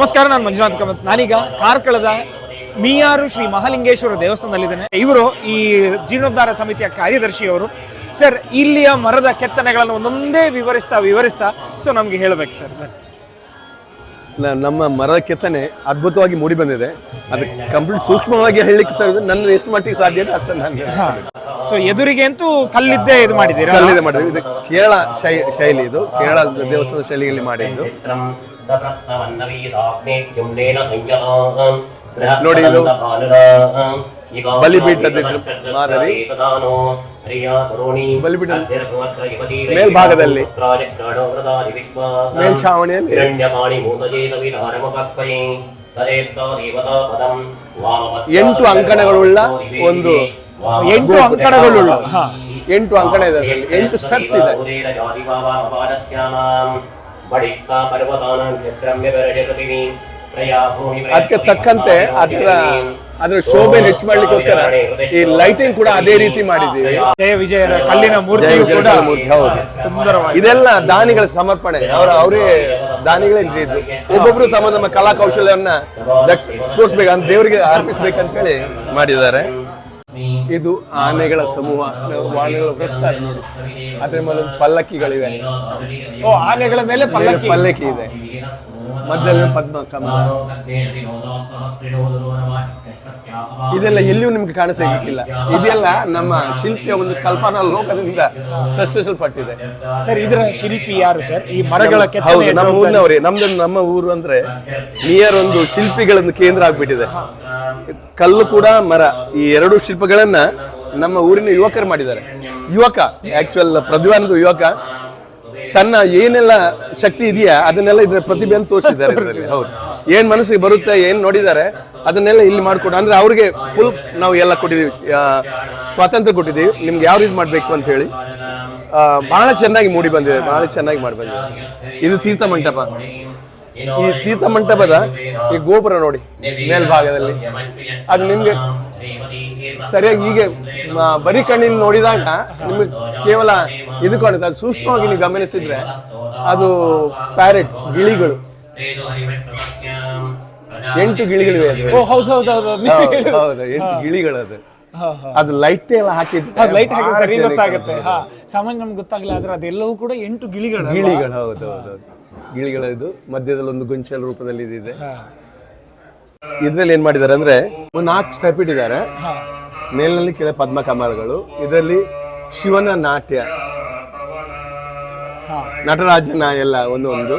ನಮಸ್ಕಾರ ನಾನು ಮಂಜುನಾಥ್ ಕಾಮತ್. ನಾನೀಗ ಕಾರ್ಕಳದ ಮೀಯಾರು ಶ್ರೀ ಮಹಾಲಿಂಗೇಶ್ವರ ದೇವಸ್ಥಾನದಲ್ಲಿದ್ದೇನೆ. ಇವರು ಈ ಜೀರ್ಣೋದ್ಧಾರ ಸಮಿತಿಯ ಕಾರ್ಯದರ್ಶಿಯವರು ಸರ್ ಇಲ್ಲಿಯ ಮರದ ಕೆತ್ತನೆಗಳನ್ನು ಒಂದೊಂದೇ ವಿವರಿಸ್ತಾ ವಿವರಿಸ್ತಾ ಸೊ ನಮ್ಗೆ ಹೇಳ್ಬೇಕು ಸರ್. ನಮ್ಮ ಮರದ ಕೆತ್ತನೆ ಅದ್ಭುತವಾಗಿ ಮೂಡಿ ಬಂದಿದೆ. ಅದು ಕಂಪ್ಲೀಟ್ ಸೂಕ್ಷ್ಮವಾಗಿ ಹೇಳಲಿಕ್ಕೆ ಸರ್ ನನ್ನ ಎಷ್ಟು ಮಟ್ಟಿಗೆ ಸಾಧ್ಯ ಇದೆ ಅಷ್ಟು ನಾನು ಸೊ ಎದುರಿಗೆ ಅಂತೂ ಕಲ್ಲಿದ್ದೇ ಇದು ಮಾಡಿದ್ದೀರಾ? ಕಲ್ಲಿದೆ ಮಾಡಿದ್ವಿ ಇದು ಕೇರಳ ಶೈ ಶೈಲಿ ಇದು. ಕೇರಳ ದೇವಸ್ಥಾನ ಶೈಲಿಯಲ್ಲಿ ಮಾಡಿದ್ದು. ನೋಡಿ ಇದು ಬಲಿಪೀಠದ ಇದು ಮಾದರಿ. ಬಲಿಪೀಠ ಮೇಲ್ಭಾಗದಲ್ಲಿ ಮೇಲ್ಛಾವಣಿಯಲ್ಲಿ ಎಂಟು ಅಂಕಣಗಳುಳ್ಳ ಒಂದು ಎಂಟು ಅಂಕಣಗಳುಳ್ಳ ಎಂಟು ಅಂಕಣ ಇದೆ. ಎಂಟು ಸ್ಟೆಪ್ಸ್ ಇದೆ ಅದಕ್ಕೆ ತಕ್ಕಂತೆ ಅದರ ಅದರ ಶೋಭೆ ಹೆಚ್ಚು ಮಾಡ್ಲಿಕ್ಕೋಸ್ಕರ ಈ ಲೈಟಿಂಗ್ ಕೂಡ ಅದೇ ರೀತಿ ಮಾಡಿದ್ದೀವಿ. ಜಯ ವಿಜಯರ ಕಲ್ಲಿನ ಮೂರ್ತಿಯು ಕೂಡ ಮೂರ್ತಿ, ಹೌದು. ಸುಂದರವಾಗಿ ಇದೆಲ್ಲ ದಾನಿಗಳ ಸಮರ್ಪಣೆ. ಅವರ ಅವರೇ ದಾನಿಗಳೇ ಇದ್ದು ಒಬ್ಬೊಬ್ರು ತಮ್ಮ ತಮ್ಮ ಕಲಾ ಕೌಶಲ್ಯವನ್ನ ತೋರಿಸ್ಬೇಕು ಅಂತ ದೇವರಿಗೆ ಅರ್ಪಿಸ್ಬೇಕಂತ ಹೇಳಿ ಮಾಡಿದ್ದಾರೆ. ಇದು ಆನೆಗಳ ಸಮೂಹ ಆನೆಗಳ ವೃತ್ತ. ನೋಡಿ ಅದ್ರ ಮೇಲೆ ಪಲ್ಲಕ್ಕಿಗಳಿವೆ. ಓ ಆನೆಗಳ ಮೇಲೆ ಪಲ್ಲಕ್ಕಿ. ಪಲ್ಲಕ್ಕಿ ಇದೆ. ಮಧ್ಯದಲ್ಲಿ ಪದ್ಮ ಕಮಲ ಇದೆಲ್ಲ ಎಲ್ಲಿಯೂ ನಿಮ್ಗೆ ಕಾಣಿಸಿಲ್ಲ ಇದೆಲ್ಲ ನಮ್ಮ ಶಿಲ್ಪಿಯ ಒಂದು ಕಲ್ಪನಾ ಲೋಕದಿಂದ ಸೃಷ್ಟಿಸಲ್ಪಟ್ಟಿದೆ. ಸರ್ ಇದರ ಶಿಲ್ಪಿ ಯಾರು ಸರ್? ಈ ಮರಗಳ ಹೌದು ನಮ್ಮ ಊರಿನವರೇ ನಮ್ದು ನಮ್ಮ ಊರು ಅಂದ್ರೆ ನಿಯರ್ ಒಂದು ಶಿಲ್ಪಿಗಳನ್ನ ಕೇಂದ್ರ ಆಗ್ಬಿಟ್ಟಿದೆ. ಕಲ್ಲು ಕೂಡ ಮರ. ಈ ಎರಡು ಶಿಲ್ಪಗಳನ್ನ ನಮ್ಮ ಊರಿನ ಯುವಕರು ಮಾಡಿದ್ದಾರೆ. ಯುವಕ ಆಕ್ಚುಯಲ್ ಪ್ರತಿಭಾನದ ಯುವಕ, ತನ್ನ ಏನೆಲ್ಲ ಶಕ್ತಿ ಇದೆಯಾ ಅದನ್ನೆಲ್ಲ ಇದ್ರ ಪ್ರತಿಭೆಯನ್ನು ತೋರಿಸಿದ್ದಾರೆ ಹೌದು. ಏನ್ ಮನಸ್ಸಿಗೆ ಬರುತ್ತೆ, ಏನ್ ನೋಡಿದ್ದಾರೆ, ಅದನ್ನೆಲ್ಲ ಇಲ್ಲಿ ಮಾಡ್ಕೊಡ, ಅಂದ್ರೆ ಅವ್ರಿಗೆ ಫುಲ್ ನಾವು ಎಲ್ಲ ಕೊಟ್ಟಿದೀವಿ ಸ್ವಾತಂತ್ರ್ಯ ಕೊಟ್ಟಿದೀವಿ ನಿಮ್ಗೆ ಯಾವ ರೀತಿ ಮಾಡ್ಬೇಕು ಅಂತ ಹೇಳಿ. ಬಹಳ ಚೆನ್ನಾಗಿ ಮೂಡಿ ಬಂದಿದೆ, ಬಹಳ ಚೆನ್ನಾಗಿ ಮಾಡಿ ಬಂದಿದೆ ಇದು ತೀರ್ಥ ಮಂಟಪ. ಈ ತೀರ್ಥ ಮಂಟಪದ ಈ ಗೋಪುರ ನೋಡಿ ಮೇಲ್ಭಾಗದಲ್ಲಿ. ಅದು ನಿಮ್ಗೆ ಸರಿಯಾಗಿ ಹೀಗೆ ಬರೀ ಕಣ್ಣಿನ ನೋಡಿದಾಗ ನಿಮಗೆ ಕೇವಲ ಇದು ಕಾಣುತ್ತೆ. ಅದು ಸೂಕ್ಷ್ಮವಾಗಿ ನೀವು ಗಮನಿಸಿದ್ರೆ ಅದು ಪ್ಯಾರೆಟ್ ಗಿಳಿಗಳು. ಎಂಟು ಗಿಳಿಗಳಿವೆ ಹೌದು ಹೌದು ಹೌದು ಹೌದು, ಹೌದು ಎಂಟು ಗಿಳಿಗಳು ಅದು ಅದು ಲೈಟ್ ಎಲ್ಲ ಹಾಕಿದ್ರೆ ಲೈಟ್ ಹಾಕಿ ಬಹಳ ಸರಿ ಗೊತ್ತಾಗುತ್ತೆ. ಹಾ ಸಾಮಾನ್ಯ ನಮ್ಗೆ ಗೊತ್ತಾಗಲ್ಲ ಆದ್ರೆ ಅದೆಲ್ಲವೂ ಕೂಡ ಎಂಟು ಗಿಳಿಗಳು? ಗಿಳಿಗಳು ಹೌದು ಹೌದು. ಗಿಳಿಗಳು ಇದು ಮಧ್ಯದಲ್ಲಿ ಒಂದು ಗುಂಚಲ್ ರೂಪದಲ್ಲಿ ಇದಿದೆ. ಇದ್ರಲ್ಲಿ ಏನ್ ಮಾಡಿದ್ದಾರೆ ಅಂದ್ರೆ ಒಂದು ನಾಲ್ಕು ಸ್ಟೆಪ್ ಇಟ್ಟಿದ್ದಾರೆ. ಮೇಲಿನಲ್ಲಿ ಕೆಳ ಪದ್ಮ ಕಮಲಗಳು ಇದರಲ್ಲಿ ಶಿವನ ನಾಟ್ಯ. ನಟರಾಜನ ಎಲ್ಲ ಒಂದು ಒಂದು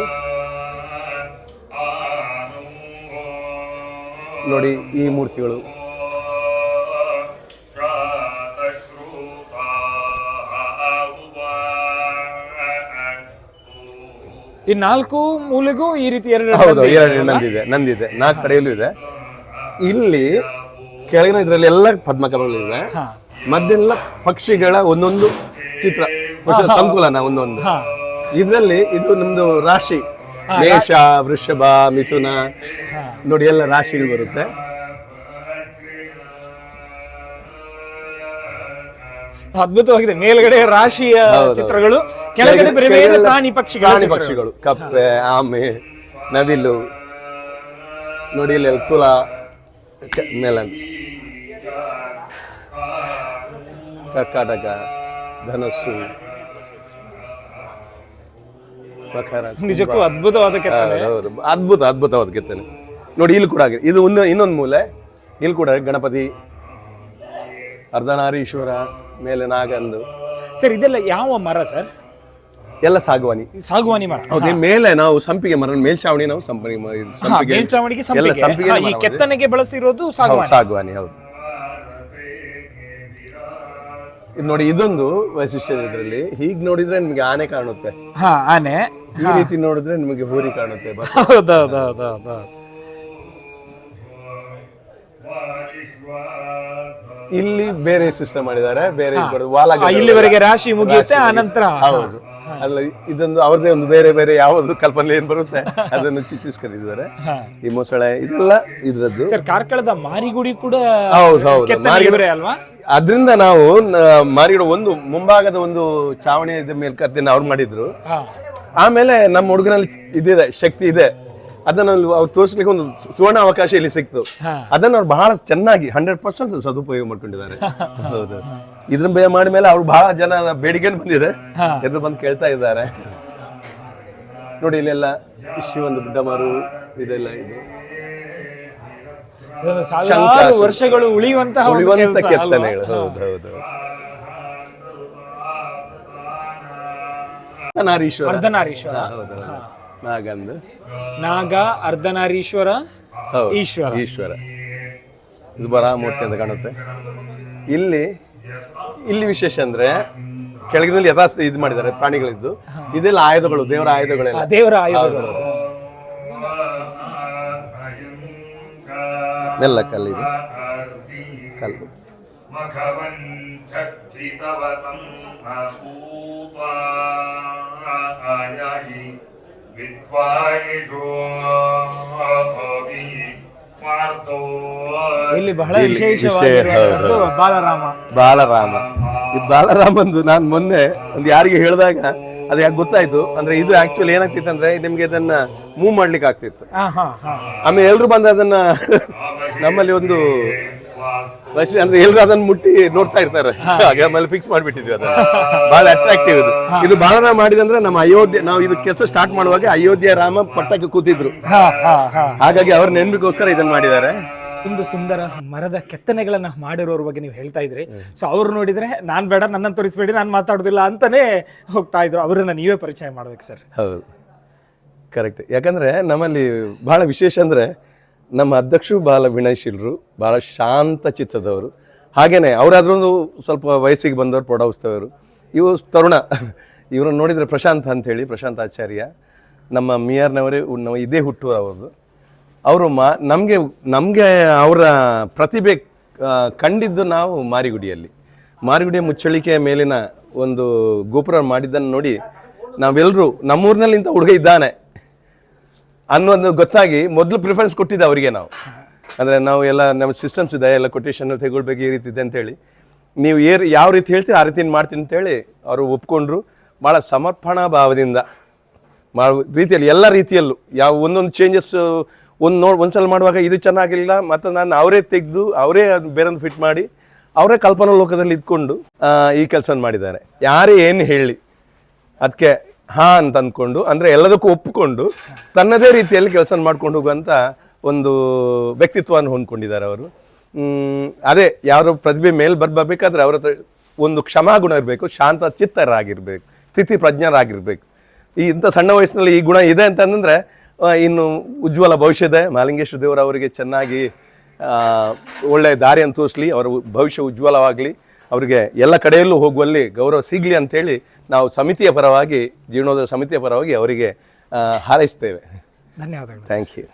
ನೋಡಿ ಈ ಮೂರ್ತಿಗಳು ಈ ನಾಲ್ಕು ಮೂಲೆಗೂ ಈ ರೀತಿ ಎರಡು ಹೌದು ಎರಡು ನಂದಿದೆ ನಂದಿದೆ. ನಾಲ್ಕು ಕಡೆಯಲ್ಲೂ ಇದೆ. ಇಲ್ಲಿ ಕೆಳಗಿನ ಇದರಲ್ಲಿ ಎಲ್ಲ ಪದ್ಮ ಕಮಲಗಳಿವೆ ಹಾ. ಮಧ್ಯೆಲ್ಲ ಪಕ್ಷಿಗಳ ಒಂದೊಂದು ಚಿತ್ರ ಸಂಕುಲನ ಒಂದೊಂದು. ಇದರಲ್ಲಿ ಇದು ನಮ್ದು ರಾಶಿ. ಮೇಷ ವೃಷಭ ಮಿಥುನ. ನೋಡಿ ಎಲ್ಲ ರಾಶಿಗಳು ಬರುತ್ತೆ. ಅದ್ಭುತವಾಗಿದೆ. ಮೇಲ್ಗಡೆ ರಾಶಿಯ ಚಿತ್ರಗಳು ಕೆಳಗಡೆ ಬೇರೆ ಬೇರೆ ಪ್ರಾಣಿ ಪಕ್ಷಿಗಳು ಪ್ರಾಣಿ ಪಕ್ಷಿಗಳು. ಕಪ್ಪೆ ಆಮೆ ನವಿಲು ನೋಡಿ ಇಲ್ಲಿ ತುಲ ಮೇಲನ್. ಕರ್ಕಾಟಕ ಧನಸ್ಸು. ನಿಜಕ್ಕೂ ಅದ್ಭುತವಾದ ಕೆತ್ತನೆ. ಅದ್ಭುತ ಅದ್ಭುತವಾದ ಕೆತ್ತನೆ. ನೋಡಿ ಇಲ್ಲಿ ಕೂಡ ಆಗಿದೆ ಇದು ಒಂದು ಇನ್ನೊಂದು ಮೂಲೆ. ಇಲ್ಲಿ ಕೂಡ ಗಣಪತಿ ಅರ್ಧನಾರೀಶ್ವರ ಮೇಲೆ ನಾಗಂದು. ಸರ್ ಇದೆಲ್ಲ ಯಾವ ಮರ ಸರ್? ಎಲ್ಲ ಸಾಗುವಾನಿ. ಸಾಗುವಾನಿ ಮರ. ಹೌದು ಮೇಲೆ ನಾವು ಸಂಪಿಗೆ ಮರ ಮೇಲ್ಛಾವಣಿ ನಾವು ಸಂಪಿಗೆ ಮ- ಇದು ಹಾ, ಸಂಪಿಗೆ ಮೇಲ್ಚಾವಣಿಗೆ ಎಲ್ಲ ಸಂಪಿಗೆ. ಸಂಪಿಗೆ ಹಾ, ಈ. ಕೆತ್ತನೆಗೆ ಬಳಸಿರೋದು ಹೌದು, ಸಾಗುವಾನಿ. ಸಾಗುವಾನಿ ಹೌದು. ಇದು ನೋಡಿ ಇದೊಂದು ವೈಶಿಷ್ಟ್ಯ ಇದ್ರಲ್ಲಿ. ಇದರಲ್ಲಿ ಹೀಗ್ ನೋಡಿದ್ರೆ ನಿಮ್ಗೆ ಆನೆ ಕಾಣುತ್ತೆ. ಹಾ ಆನೆ. ಈ ರೀತಿ ನೋಡಿದ್ರೆ ನಿಮಗೆ ಹೋರಿ ಕಾಣುತ್ತೆ ಬಸ್ ಹೌದೌದೌದೌದು ಇಲ್ಲಿ ಬೇರೆ ಸಿಸ್ಟಮ್ ಮಾಡಿದ್ದಾರೆ ಬೇರೆ ವಾಲ ಇಲ್ಲಿವರೆಗೆ ರಾಶಿ ಮುಗಿಯುತ್ತೆ, ಆನಂತರ ಹೌದು. ಅಲ್ಲ ಇದೊಂದು ಅವ್ರದೇ ಒಂದು ಬೇರೆ ಬೇರೆ ಯಾವುದು ಕಲ್ಪನೆ ಏನ್ ಬರುತ್ತೆ ಅದನ್ನು ಚಿತ್ರಿಸ್ಕೊಂಡಿದ್ದಾರೆ. ಈ ಮೊಸಳೆ ಇದೆಲ್ಲ ಇದ್ರದ್ದು. ಕಾರ್ಕಳದ ಮಾರಿಗುಡಿ ಕೂಡ ಹೌದು ಹೌದು. ಮಾರಿಗುಡಿ- ಅಲ್ವಾ? ಅದರಿಂದ ನಾವು ಮಾರಿಗುಡಿ ಒಂದು ಮುಂಭಾಗದ ಒಂದು ಚಾವಣಿ ಮೇಲ್ಕತ್ತಿನ ಅವ್ರು ಮಾಡಿದ್ರು. ಆಮೇಲೆ ನಮ್ಮ ಹುಡುಗನಲ್ಲಿ ಇದಿದೆ ಶಕ್ತಿ ಇದೆ. ಅದನ್ನ ಅವ್ರು ತೋರಿಸ್ಲಿಕ್ಕೆ ಒಂದು ಸುವರ್ಣ ಅವಕಾಶ ಇಲ್ಲಿ ಸಿಕ್ತು. ಅದನ್ನ ಅವ್ರು ಬಹಳ ಚೆನ್ನಾಗಿ ಹಂಡ್ರೆಡ್ ಪರ್ಸೆಂಟ್ ಸದುಪಯೋಗ ಮಾಡ್ಕೊಂಡಿದ್ದಾರೆ. ಹೌದು. ಇದ್ರ ಬೇ ಮಾಡಿದ್ಮೇಲೆ ಅವ್ರು ಬಹಳ ಜನ ಬೇಡಿಕೆ ಬಂದಿದೆ. ಎದುರು ಬಂದು ಕೇಳ್ತಾ ಇದ್ದಾರೆ. ನೋಡಿ ಇಲ್ಲೆಲ್ಲ ಶಿವೊಂದು ಡಮರು ಇದೆಲ್ಲ ಇದು. ಇದೊಂದು ಸಾವಿರಾರು ವರ್ಷಗಳು ಉಳಿಯುವಂತಹ ಒಂದು ಉಳಿಯುವಂತ? ಕೆತ್ತನೆಗಳು ಹೌದು ಹೌದು ನಾರೀಶ್ವರ ಅರ್ಧನಾರೀಶ್ವರ. ಹೌದು ಹೌದು. ನಾಗಂದು. ನಾಗ ಅರ್ಧನಾರೀಶ್ವರ ಹೌದು ಈಶ್ವರ. ಈಶ್ವರ. ಇದು ಬರಹಮೂರ್ತಿ ಅಂತ ಕಾಣುತ್ತೆ. ಇಲ್ಲಿ ಇಲ್ಲಿ ವಿಶೇಷ ಅಂದ್ರೆ ಕೆಳಗಿನಲ್ಲಿ ಯಥಾಸ್ಥ ಇದು ಮಾಡಿದ್ದಾರೆ ಪ್ರಾಣಿಗಳಿದ್ದು. ಇದೆಲ್ಲ ಆಯುಧಗಳು ದೇವರ ಆಯುಧಗಳೆಲ್ಲ. ದೇವರ ಆಯುಧಗಳು. ಎಲ್ಲ ಕಲ್ಲಿದೆ ಕಲ್ಲು. ಇಲ್ಲಿ ಬಹಳ ವಿಶೇಷವಾಗಿ ಬಾಲರಾಮ. ಬಾಲರಾಮ. ಈ ಬಾಲರಾಮಂದು ನಾನು ಮೊನ್ನೆ ಒಂದು ಯಾರಿಗೆ ಹೇಳಿದಾಗ ಅದು ಯಾಕೆ ಗೊತ್ತಾಯ್ತು? ಅಂದ್ರೆ ಇದು ಆಕ್ಚುಲಿ ಏನಾಗ್ತಿತ್ತು ಅಂದ್ರೆ ನಿಮ್ಗೆ ಇದನ್ನ ಮೂವ್ ಮಾಡ್ಲಿಕ್ಕೆ ಆಗ್ತಿತ್ತು ಆಮೇಲೆ ಎಲ್ರು ಬಂದ ಅದನ್ನ ನಮ್ಮಲ್ಲಿ ಒಂದು ವಯಸ್ಸು ಅಂದ್ರೆ ಎಲ್ರು ಅದನ್ನ ಮುಟ್ಟಿ ನೋಡ್ತಾ ಇರ್ತಾರೆ. ಹಾಗೆ ಆಮೇಲೆ ಫಿಕ್ಸ್ ಮಾಡ್ಬಿಟ್ಟಿದ್ವಿ ಅದನ್ನ. ಬಹಳ ಅಟ್ರಾಕ್ಟಿವ್ ಇದು. ಇದು ಬಾಲರಾಮ ಮಾಡಿದಂದ್ರೆ ನಮ್ಮ ಅಯೋಧ್ಯೆ ನಾವು ಇದು ಕೆಲಸ ಸ್ಟಾರ್ಟ್ ಮಾಡುವಾಗ ಅಯೋಧ್ಯೆ ರಾಮ ಪಟ್ಟಕ್ಕೆ ಕೂತಿದ್ರು. ಹಾಗಾಗಿ ಅವ್ರ ನೆನಪಿಗೋಸ್ಕರ ಇದನ್ನ ಮಾಡಿದ್ದಾರೆ. ಒಂದು ಸುಂದರ ಮರದ ಕೆತ್ತನೆಗಳನ್ನ ಮಾಡಿರೋರ ಬಗ್ಗೆ ನೀವು ಹೇಳ್ತಾ ಇದ್ರಿ. ಸೊ ಅವ್ರು ನೋಡಿದ್ರೆ ನಾನ್ ಬೇಡ ನನ್ನನ್ನು ತೋರಿಸ್ಬೇಡಿ ನಾನು ಮಾತಾಡೋದಿಲ್ಲ ಅಂತಾನೆ ಹೋಗ್ತಾ ಇದ್ರು. ಅವರನ್ನ ನೀವೇ ಪರಿಚಯ ಮಾಡ್ಬೇಕು ಸರ್. ಹೌದು. ಕರೆಕ್ಟ್ ಯಾಕಂದ್ರೆ ನಮ್ಮಲ್ಲಿ ಬಹಳ ವಿಶೇಷ ಅಂದ್ರೆ ನಮ್ಮ ಅಧ್ಯಕ್ಷರು ಬಹಳ ವಿನಯಶೀಲರು, ಬಹಳ ಶಾಂತ ಚಿತ್ತದವರು. ಹಾಗೇ ಅವರಾದ್ರೂ ಸ್ವಲ್ಪ ವಯಸ್ಸಿಗೆ ಬಂದವರು ಪ್ರೌಢಾವಸ್ಥೆಯವರು ಇವರು ತರುಣ. ಇವ್ರನ್ನ ನೋಡಿದರೆ ಪ್ರಶಾಂತ್ ಅಂಥೇಳಿ, ಪ್ರಶಾಂತ್ ಆಚಾರ್ಯ. ನಮ್ಮ ಮಿಯರ್ನವರೇ ನಾವು ಇದೇ ಹುಟ್ಟೂರು ಅವರು ಅವರು ಮಾ, ನಮಗೆ ನಮಗೆ ಅವರ ಪ್ರತಿಭೆ ಕಂಡಿದ್ದು ನಾವು ಮಾರಿಗುಡಿಯಲ್ಲಿ. ಮಾರಿಗುಡಿಯ ಮುಚ್ಚಳಿಕೆಯ ಮೇಲಿನ ಒಂದು ಗೋಪುರ ಮಾಡಿದ್ದನ್ನು ನೋಡಿ ನಾವೆಲ್ಲರೂ ನಮ್ಮೂರಿನಲ್ಲಿ ಇಂಥ ಹುಡುಗ ಇದ್ದಾನೆ. ಅನ್ನೋದು ಗೊತ್ತಾಗಿ ಮೊದಲು ಪ್ರಿಫರೆನ್ಸ್ ಕೊಟ್ಟಿದ್ದೆ ಅವರಿಗೆ ನಾವು. ಅಂದರೆ ನಾವು ಎಲ್ಲ ನಮ್ಮ ಸಿಸ್ಟಮ್ಸ್ ಇದೆ, ಎಲ್ಲ ಕೊಟೇಶನ್ ತೆಗೊಳ್ಬೇಕು ಈ ರೀತಿ ಇದೆ ಅಂತೇಳಿ ನೀವು ಏರ್ ಯಾವ ರೀತಿ ಹೇಳ್ತೀರಿ ಆ ರೀತಿ ಮಾಡ್ತೀನಿ ಅಂತೇಳಿ ಅವರು ಒಪ್ಕೊಂಡ್ರು. ಭಾಳ ಸಮರ್ಪಣಾ ಭಾವದಿಂದ ಮಾಡುವ ರೀತಿಯಲ್ಲಿ ಎಲ್ಲ ರೀತಿಯಲ್ಲೂ ಯಾವ ಒಂದೊಂದು ಚೇಂಜಸ್ ಒಂದು ನೋಡಿ ಒಂದು ಸಲ ಮಾಡುವಾಗ ಇದು ಚೆನ್ನಾಗಿಲ್ಲ ಮತ್ತು ನಾನು ಅವರೇ ತೆಗೆದು, ಅವರೇ ಬೇರೊಂದು ಫಿಟ್ ಮಾಡಿ, ಅವರೇ ಕಲ್ಪನಾ ಲೋಕದಲ್ಲಿ ಇದ್ಕೊಂಡು ಈ ಕೆಲಸ ಮಾಡಿದ್ದಾರೆ. ಯಾರೇ ಏನು ಹೇಳಿ ಅದಕ್ಕೆ ಹಾ ಅಂತ ಅಂದ್ಕೊಂಡು, ಅಂದರೆ ಎಲ್ಲದಕ್ಕೂ ಒಪ್ಪಿಕೊಂಡು, ತನ್ನದೇ ರೀತಿಯಲ್ಲಿ ಕೆಲಸ ಮಾಡ್ಕೊಂಡು ಹೋಗುವಂಥ ಒಂದು ವ್ಯಕ್ತಿತ್ವವನ್ನು ಹೊಂದ್ಕೊಂಡಿದ್ದಾರೆ ಅವರು. ಅದೇ ಯಾರು ಪ್ರತಿಭೆ ಮೇಲೆ ಬರ್ಬೇಕಾದ್ರೆ ಅವರ ಒಂದು ಕ್ಷಮಾಗುಣ ಇರಬೇಕು, ಶಾಂತ ಚಿತ್ತರಾಗಿರ್ಬೇಕು, ಸ್ಥಿತಿ ಪ್ರಜ್ಞರಾಗಿರ್ಬೇಕು. ಈ ಇಂಥ ಸಣ್ಣ ವಯಸ್ಸಿನಲ್ಲಿ ಈ ಗುಣ ಇದೆ ಅಂತಂದ್ರೆ ಇನ್ನು ಉಜ್ವಲ ಭವಿಷ್ಯ ಇದೆ. ಮಾಲಿಂಗೇಶ್ವರ ದೇವರು ಅವರಿಗೆ ಚೆನ್ನಾಗಿ ಒಳ್ಳೆಯ ದಾರಿಯನ್ನು ತೋರಿಸ್ಲಿ, ಅವರ ಭವಿಷ್ಯ ಉಜ್ವಲವಾಗಲಿ, ಅವರಿಗೆ ಎಲ್ಲ ಕಡೆಯಲ್ಲೂ ಹೋಗುವಲ್ಲಿ ಗೌರವ ಸಿಗಲಿ ಅಂತೇಳಿ ನಾವು ಸಮಿತಿಯ ಪರವಾಗಿ ಜೀರ್ಣೋದ್ಧಾರ ಸಮಿತಿಯ ಪರವಾಗಿ ಅವರಿಗೆ ಹಾರೈಸ್ತೇವೆ ಧನ್ಯವಾದಗಳು. Thank you